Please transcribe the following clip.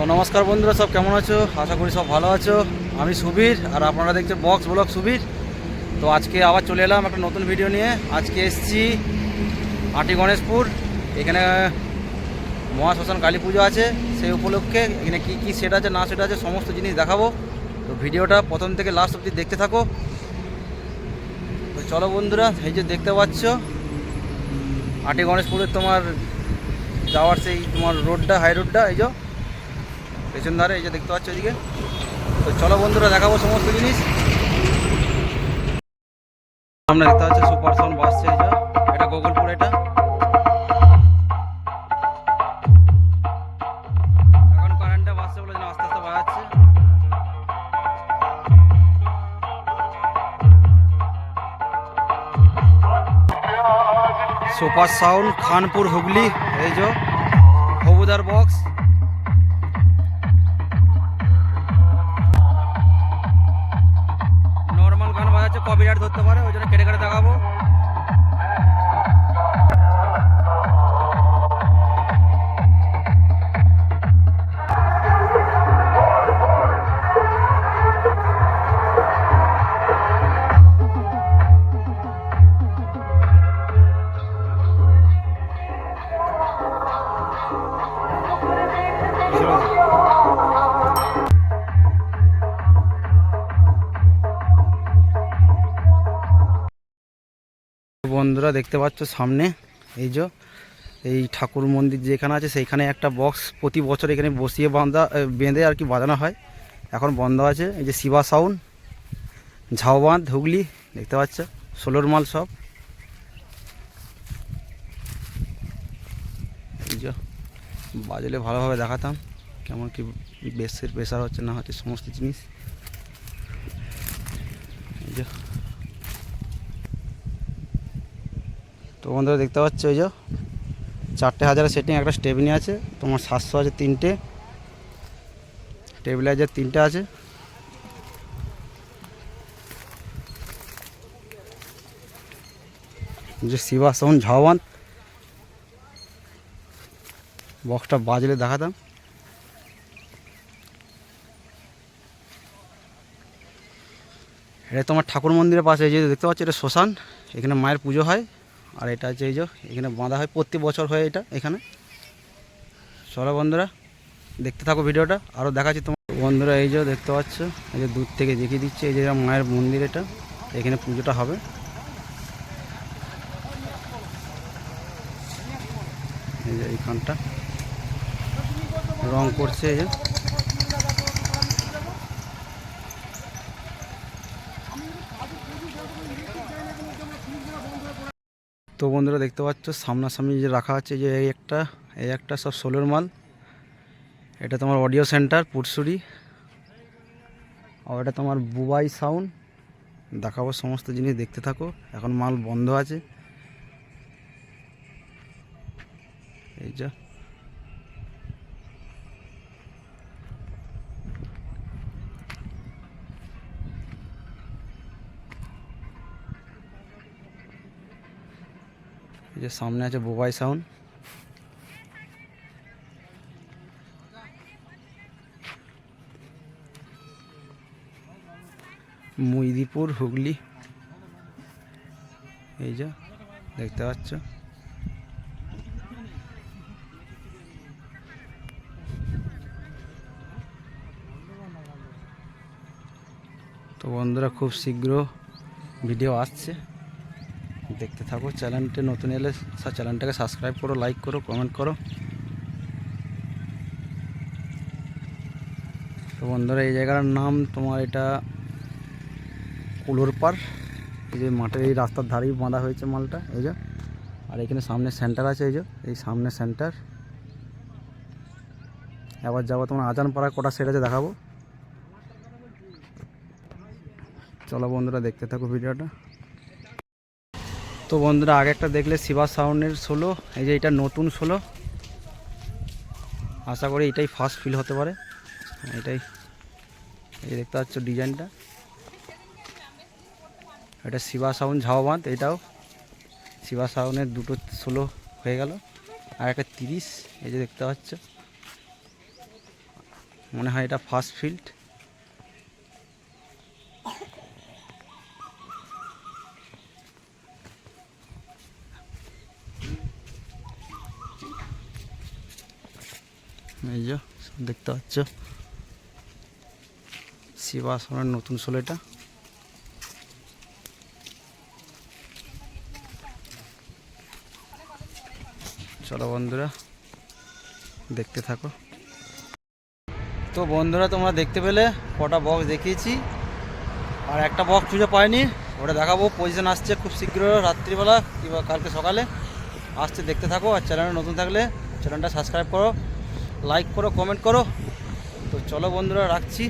তো নমস্কার বন্ধুরা, সব কেমন আছো? আশা করি সব ভালো আছো। আমি সুবীর, আর আপনারা দেখছেন বক্স ব্লগ সুবীর। তো আজকে আবার চলে এলাম একটা নতুন ভিডিও নিয়ে। আজকে এসছি আটি গণেশপুর। এখানে মহাশ্মশান কালী পুজো আছে সেই উপলক্ষে। এখানে কী কী সেট আছে, না সেট আছে, সমস্ত জিনিস দেখাবো। তো ভিডিওটা প্রথম থেকে লাস্ট অবধি দেখতে থাকো। তো চলো বন্ধুরা, এই যে দেখতে পাচ্ছ আটি গণেশপুরের তোমার যাওয়ার সেই তোমার রোডটা হাই রোডটা এই যে পেছন ধারে, এই যে দেখতে পাচ্ছ এদিকে। তো চলো বন্ধুরা, দেখাবো সমস্ত জিনিস। সামনে দেখতে পাচ্ছ সুপার সাউন্ড বাসছে এই যে এটা গোকুলপুর এটা। এখন কারেন্টটা বাসছে বলে আস্তে আস্তে বাজাচ্ছে সুপার সাউন্ড খানপুর, হুগলি, এই যে, হবুদার বক্স কপিরাইট ধরতে পারে ওই জন্য কেটে কেটে দেখাবো। বন্ধুরা দেখতে পাচ্ছ সামনে, এই যে, এই ঠাকুর মন্দির যেখানে আছে সেইখানে একটা বক্স প্রতি বছর এখানে বসিয়ে বাঁধা বেঁধে আর কি বাঁধানো হয়। এখন বন্ধ আছে, এই যে শিবা সাউন্ড ঝাউবাঁধ, হুগলি, দেখতে পাচ্ছ, ষোলোর মাল সব। এই যে, বাজলে ভালোভাবে দেখাতাম কেমন কি বেসের প্রেশার হচ্ছে না হচ্ছে সমস্ত জিনিস। এই যে তো বন্ধুরা দেখতে পাচ্ছ ওই যে চারটে হাজারের সেটিং একটা স্টেবিনি আছে, তোমার সাতশো আছে তিনটে স্টেবিলাইজার তিনটে আছে। যে শিবা সাউন্ড ঝাওয়ান বক্সটা বাজলে দেখাতাম। এটা তোমার ঠাকুর মন্দিরের পাশে যে দেখতে পাচ্ছ, এটা শ্মশান, এখানে মায়ের পুজো হয়। আর এটা হচ্ছে এই যে, এখানে বাঁধা হয় প্রতি বছর হয় এটা, এখানে। চলো বন্ধুরা, দেখতে থাকো ভিডিওটা আরও দেখাচ্ছি তোমার। বন্ধুরা, এই যে দেখতে পাচ্ছ, এই যে দূর থেকে দেখিয়ে দিচ্ছে, এই যে মায়ের মন্দির এটা, এখানে পুজোটা হবে। এই যে এইখানটা। রং করছে এই যে। তো বন্ধুরা দেখতে পাচ্ছ, সামনাসামনি যে রাখা আছে যে এই একটা এই একটা সব সোলোর মাল। এটা তোমার অডিও সেন্টার পুটসুরি আর এটা তোমার বুবাই সাউন্ড। দেখাবো সমস্ত জিনিস, দেখতে থাকো। এখন মাল বন্ধ আছে। এই যা। এই যে সামনে আছে বুবাই সাউন্ড। মুইদিপুর, হুগলি। এই যে, দেখতে পাচ্ছ? তো বন্ধুরা, খুব শীঘ্র ভিডিও আসছে। দেখতে থাকো চ্যানেলটি নতুন এলে চ্যানেলটাকে সাবস্ক্রাইব করো, লাইক করো, কমেন্ট করো। তো বন্ধুরা, এই জায়গার নাম তোমার এটা কুলোর পার এই যে মাঠের এই রাস্তার ধারেই বাঁধা হয়েছে মালটা, এই যে। আর এখানে সামনে সেন্টার আছে, এই যে। এই সামনে সেন্টার। এবার যাব তোমার আজান পাড়া কটা সেট আছে দেখাবো। চলো বন্ধুরা, দেখতে থাকো ভিডিওটা। তো বন্ধুরা, আগে একটা দেখলে শিবা সাউন্ডের ষোলো এই যে এটা নতুন ষোলো আশা করি এটাই ফার্স্ট ফিল হতে পারে। এটাই, এই দেখতে পাচ্ছ ডিজাইনটা এটা শিবা সাউন্ড ঝাওবাঁধ এটাও। শিবা সাউন্ডের দুটো ষোলো হয়ে গেল। আর একটা তিরিশ, এই যে দেখতে পাচ্ছ। মনে হয় এটা ফার্স্ট ফিল্ড এই যে, দেখতে পাচ্ছ? শিবাসনের নতুন ষোলোটা চলো বন্ধুরা, দেখতে থাকো। তো বন্ধুরা, তোমরা দেখতে পেলে, কটা বক্স দেখিয়েছি। আর একটা বক্স খুঁজে পাইনি। ওটা দেখাবো পজিশন আসছে খুব শীঘ্র, রাত্রিবেলা কিংবা কালকে সকালে। আসছে, দেখতে থাকো। আর চ্যানেলে নতুন থাকলে চ্যানেলটা সাবস্ক্রাইব করো। লাইক করো কমেন্ট করো। তো চলো বন্ধুরা রাখছি।